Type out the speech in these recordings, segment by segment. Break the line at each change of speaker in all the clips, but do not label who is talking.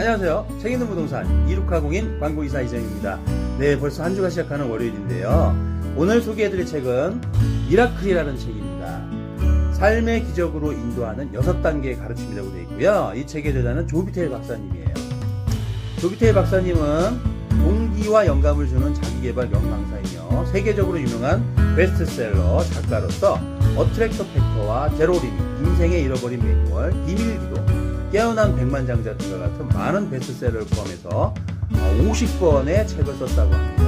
안녕하세요. 책 있는 부동산 이루카공인 광고이사 이정입니다. 네, 벌써 한 주가 시작하는 월요일인데요. 오늘 소개해드릴 책은 미라클이라는 책입니다. 삶의 기적으로 인도하는 여섯 단계의 가르침이라고 되어 있고요. 이 책의 저자는 조비테일 박사님이에요. 조비테일 박사님은 동기와 영감을 주는 자기개발 명강사이며 세계적으로 유명한 베스트셀러 작가로서 어트랙터 팩터와 제로 리밋, 인생의 잃어버린 매뉴얼, 비밀기도, 깨어난 백만장자 등과 같은 많은 베스트셀러를 포함해서 50권의 책을 썼다고 합니다.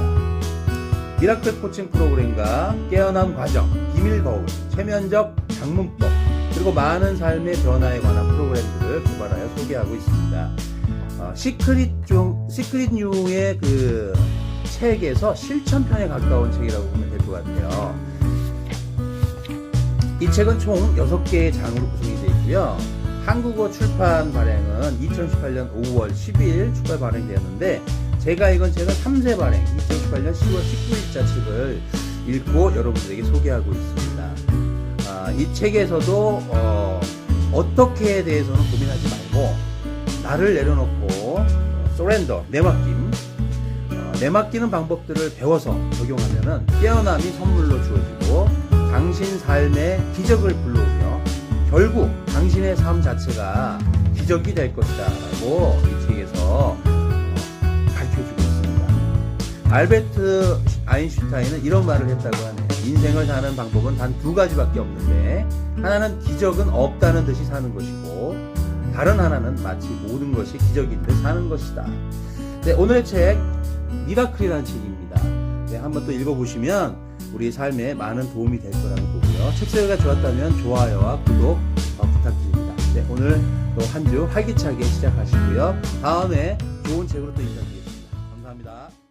미라클 코칭 프로그램과 깨어남 과정, 비밀 거울, 체면적 장문법, 그리고 많은 삶의 변화에 관한 프로그램들을 개발하여 소개하고 있습니다. 어, 시크릿 중, 시크릿 뉴의 그 책에서 실천편에 가까운 책이라고 보면 될 것 같아요. 이 책은 총 6개의 장으로 구성이 되어 있고요. 한국어 출판 발행은 2018년 5월 10일 출판 발행되었는데 제가 읽은 책은 3세 발행 2018년 10월 19일자 책을 읽고 여러분들에게 소개하고 있습니다. 아, 이 책에서도 어, 어떻게에 대해서는 고민하지 말고 나를 내려놓고 소렌더 내맡김 어, 내맡기는 방법들을 배워서 적용하면은 깨어남이 선물로 주어지고 당신 삶의 기적을 불러오며 결국 당신의 삶 자체가 기적이 될 것이다 라고 이 책에서 어, 밝혀주고 있습니다. 알베트 아인슈타인은 이런 말을 했다고 하네요. 인생을 사는 방법은 단 두 가지밖에 없는데 하나는 기적은 없다는 듯이 사는 것이고 다른 하나는 마치 모든 것이 기적인 듯 사는 것이다. 네, 오늘의 책 미라클이라는 책입니다. 네, 한번 또 읽어보시면 우리 삶에 많은 도움이 될 거라고 보고요. 책 소개가 좋았다면 좋아요와 구독 어, 부탁드립니다. 네, 오늘 또 한 주 활기차게 시작하시고요. 다음에 좋은 책으로 또 인사드리겠습니다. 감사합니다.